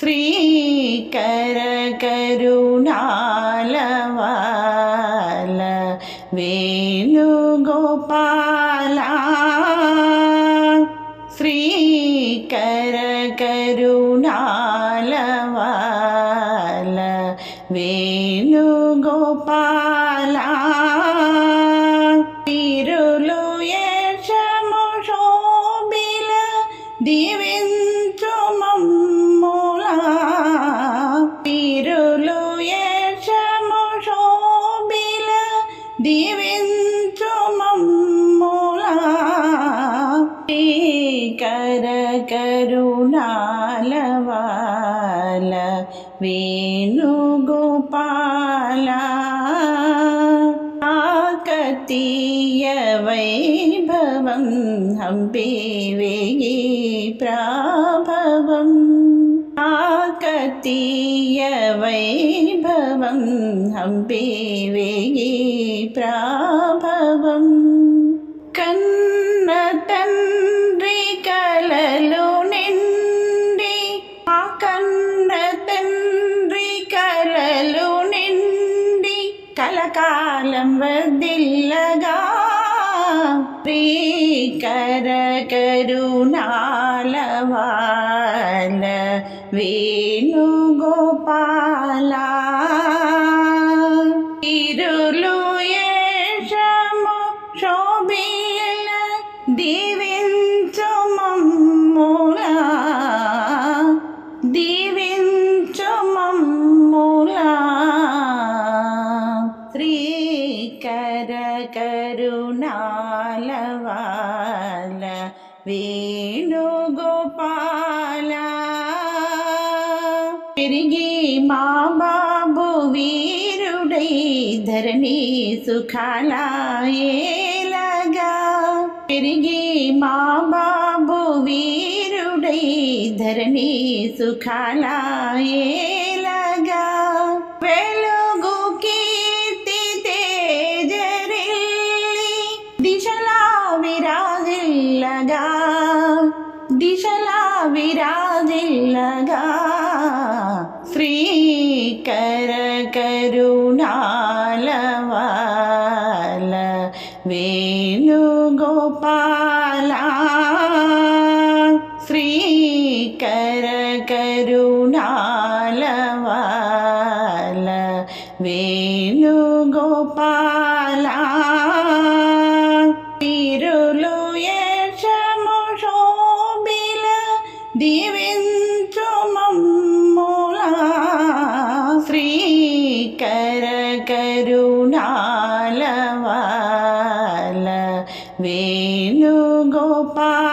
ശ്രീകരകരുണാലവാല വേണുഗോപാല. ശ്രീകരകരുണാലവാല വേണുഗോപാല. ദിവിഞ്ചു മമ്മുല കരുണാലവാല വേണുഗോപാല ആകത്തീയ വൈഭവം ഹംപി വേ പ്രാഭവം కాకతీయవైభవం హంపి వేగి ప్రాభవం కన్న తండ్రి కలలు నిండి ఆ కన్న తండ్రి కలలు నిండి కలకాలం వదిల్లగా കരകരുണാലവാല വേണുഗോപാല ഇരുളുയേഷമു ശോഭിയില ദിവിഞ്ചുമമ്മൂല ദിവിഞ്ചുമമ്മൂല ശ്രീ వేణుగోపాల. పెరిగి మా బాబు వీరుడై ధరణి సుఖాలయేలగా. పెరిగి మా బాబు వీరుడై ధరణి సుఖాలయేలగా. వెళ్ళు విరాజిల్లగా దిశలా విరాజిల్లగా శ్రీకర కరుణాలవాల వేణుగోపాల శ్రీకర కరుణాలవాల వేణుగోపాల దీవించు మమ్ముల శ్రీకర కరుణాలవాల వేణుగోపాల